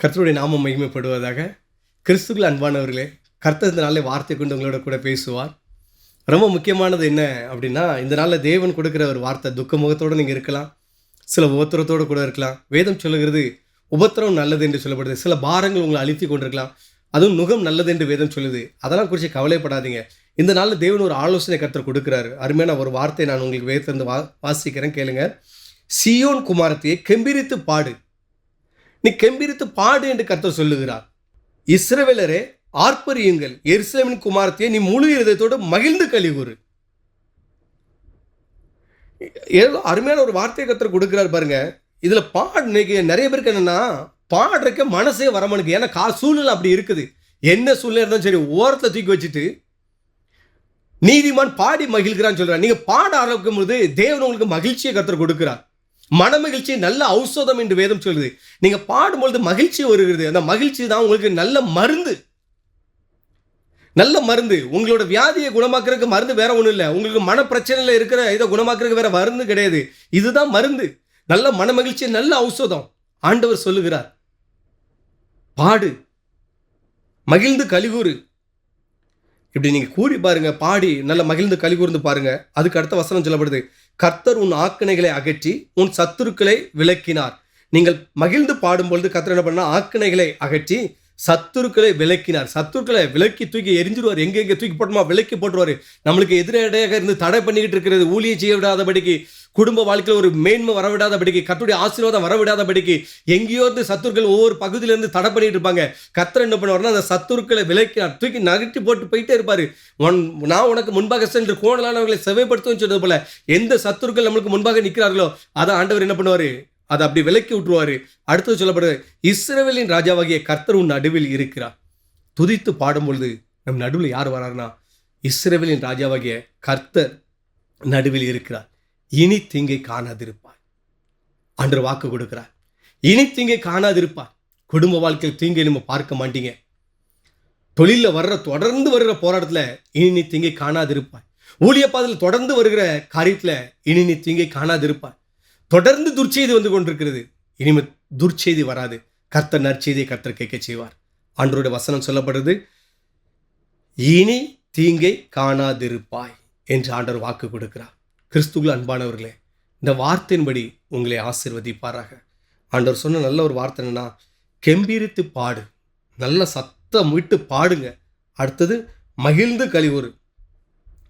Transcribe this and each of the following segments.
கர்த்தருடைய நாமம் மகிமைப்படுவதாக கிறிஸ்துக்கள் அன்பானவர்களே கர்த்தர் இந்த நாளில் வார்த்தை கொண்டு உங்களோட கூட பேசுவார். ரொம்ப முக்கியமானது என்ன அப்படின்னா இந்த நாளில் தேவன் கொடுக்குற ஒரு வார்த்தை துக்க முகத்தோடு நீங்கள் இருக்கலாம் சில உபத்திரத்தோடு கூட இருக்கலாம். வேதம் சொல்லுகிறது உபத்திரம் நல்லது என்று சொல்லப்படுது. சில பாரங்கள் உங்களை அழுத்தி கொண்டிருக்கலாம். அதுவும் நுகம் நல்லது என்று வேதம் சொல்லுது. அதெல்லாம் குறித்து கவலைப்படாதீங்க. இந்த நாளில் தேவன் ஒரு ஆலோசனை கர்த்தர் கொடுக்குறாரு. அருமையான ஒரு வார்த்தை நான் உங்களுக்கு வேதத்திலிருந்து வா வாசிக்கிறேன் கேளுங்க. சியோன் குமாரத்தையே கெம்பிரித்து பாடு. நீ கெம்பிரித்து பாடு என்று கர்த்தர் சொல்லுகிறார். இஸ்ரவேலரே ஆர்ப்பரியுங்கள். எருசலேமின் குமாரத்தையே நீ முழு இருதயத்தோடு மகிழ்ந்து கழிவுறு ஏதோ அருமையான ஒரு வார்த்தையை கத்தர் கொடுக்குறாரு பாருங்க. இதில் பாடு இன்னைக்கு நிறைய பேருக்கு என்னென்னா பாடுறக்க மனசே வரமானுக்கு ஏன்னா கா சூழ்நிலை அப்படி இருக்குது. என்ன சூழ்நிலை இருந்தாலும் சரி ஓரத்தை தூக்கி வச்சுட்டு நீதிமான் பாடி மகிழ்கிறான்னு சொல்கிறார் நீங்கள் பாட ஆரம்பிக்கும் போது தேவன் உங்களுக்கு மகிழ்ச்சியை கத்தர் கொடுக்குறார். மன மகிழ்ச்சி நல்ல ஔஷதம் என்று வேதம் சொல்லுது. நீங்க பாடும்பொழுது மகிழ்ச்சி வருகிறது. அந்த மகிழ்ச்சி தான் உங்களுக்கு நல்ல மருந்து. நல்ல மருந்து. உங்களோட வியாதியை குணமாக்குறதுக்கு மருந்து வேற ஒன்றும் இல்லை. உங்களுக்கு மன பிரச்சனையில் இருக்கிற இதை குணமாக்குறதுக்கு வேற மருந்து கிடையாது. இதுதான் மருந்து. நல்ல மன மகிழ்ச்சி நல்ல ஔஷதம். ஆண்டவர் சொல்லுகிறார். பாடு. மகிழ்ந்து கலிகூறு இப்படி நீங்க கூறி பாருங்க பாடி நல்ல மகிழ்ந்து கலிகூர்ந்து பாருங்க. அதுக்கு அடுத்த வசனம் சொல்லப்படுது. கர்த்தர் உன் ஆக்கினைகளை அகற்றி உன் சத்துருக்களை விளக்கினார். நீங்கள் மகிழ்ந்து பாடும்பொழுது கர்த்தர் என்ன பண்ணால் ஆக்கினைகளை அகற்றி சத்துருக்களை விளக்கினார் சத்துருக்களை விலக்கி தூக்கி எரிஞ்சிருவார். எங்கெங்கே தூக்கி போட்டுமா விலக்கி போட்டுருவாரு. நம்மளுக்கு எதிரடையாக இருந்து தடை பண்ணிக்கிட்டு இருக்கிறது ஊழியம் செய்ய விடாதபடிக்கு குடும்ப வாழ்க்கையில் ஒரு மேன்மை வரவிடாதபடிக்கு கத்துடைய ஆசீர்வாதம் வரவிடாதபடிக்கு எங்கேயோ இருந்து சத்துருக்கள் ஒவ்வொரு பகுதியிலேருந்து தடை பண்ணிட்டு இருப்பாங்க. கத்தர் என்ன பண்ணுவார்னா அந்த சத்துருக்களை விலக்கினார். தூக்கி நகட்டி போட்டு போயிட்டே இருப்பார். உன் நான் உனக்கு முன்பாக சென்று கோணலானவர்களை செவைப்படுத்தும் சொன்னது போல எந்த சத்துருக்கள் நம்மளுக்கு முன்பாக நிற்கிறார்களோ அதை ஆண்டவர் என்ன பண்ணுவார்? அதை அப்படி விலக்கி விட்டுருவாரு. அடுத்தது சொல்லப்படுது இஸ்ரவேலின் ராஜாவாகிய கர்த்தர் உன் நடுவில் இருக்கிறார். துதித்து பாடும் பொழுது நம் நடுவில் யார் வராருன்னா இஸ்ரேவேலின் ராஜாவாகிய கர்த்தர் நடுவில் இருக்கிறார். இனி தீங்கை காணாதிருப்பார். அன்று வாக்கு கொடுக்கிறார். இனி தீங்கை காணாதிருப்பார். குடும்ப வாழ்க்கையில் தீங்கை நம்ம பார்க்க மாட்டீங்க. தொழிலில் வர்ற தொடர்ந்து வருகிற போராட்டத்தில் இனி நீ தீங்கை காணாதிருப்பாய். ஊழிய பாதையில் தொடர்ந்து வருகிற காரியத்தில் இனி நீ தீங்கை காணாதிருப்பாய். தொடர்ந்து துர்ச்செய்தி வந்து கொண்டிருக்கிறது. இனிமே துர்ச்செய்தி வராது. கர்த்தர் நற்செய்தியை கர்த்தர் கேட்க செய்வார். ஆண்டவருடைய வசனம் சொல்லப்படுறது இனி தீங்கை காணாதிருப்பாய் என்று ஆண்டவர் வாக்கு கொடுக்கிறார். கிறிஸ்துக்குள் அன்பானவர்களே இந்த வார்த்தையின்படி உங்களை ஆசிர்வதிப்பாராக. ஆண்டவர் சொன்ன நல்ல ஒரு வார்த்தை என்னன்னா கெம்பீரித்து பாடு. நல்ல சத்தம் விட்டு பாடுங்க. அடுத்தது மகிழ்ந்து கழிவுறு.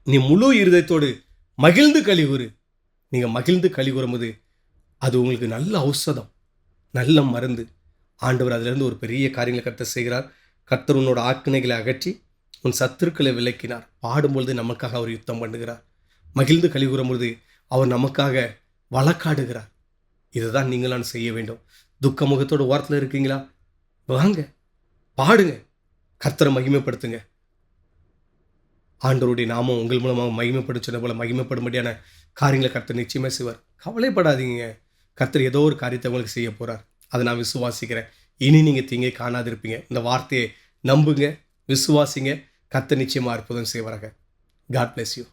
நீ முழு இருதயத்தோடு மகிழ்ந்து கழிவுறு. நீங்கள் மகிழ்ந்து கழிவுறும் போது அது உங்களுக்கு நல்ல ஔஷதம் நல்ல மருந்து. ஆண்டவர் அதிலிருந்து ஒரு பெரிய காரியங்களை கர்த்தர் செய்கிறார். கர்த்தர் உன்னோட ஆக்கினைகளை அகற்றி உன் சத்துருக்களை விளக்கினார் பாடும்பொழுது நமக்காக அவர் யுத்தம் பண்ணுகிறார். மகிழ்ந்து கழிவுறும் பொழுது அவர் நமக்காக வழக்காடுகிறார். இதுதான் நான் செய்ய வேண்டும். துக்க முகத்தோட ஓரத்தில் இருக்கீங்களா? வாங்க பாடுங்க. கர்த்தரை மகிமைப்படுத்துங்க. ஆண்டவருடைய நாமம் உங்கள் மூலமாக மகிமைப்படும் சொன்ன போல மகிமைப்படும்படியான காரியங்களை கர்த்தர் நிச்சயமாக செய்வார். கவலைப்படாதீங்க. கர்த்தர் ஏதோ ஒரு காரியத்தை உங்களுக்கு செய்ய போகிறார் அதை நான் விசுவாசிக்கிறேன். இனி நீங்கள் தீங்கை காணாதிருப்பீங்க. இந்த வார்த்தையை நம்புங்க விசுவாசிங்க. கர்த்தர் நிச்சயமாக அற்புதம் செய்வாராக. God bless you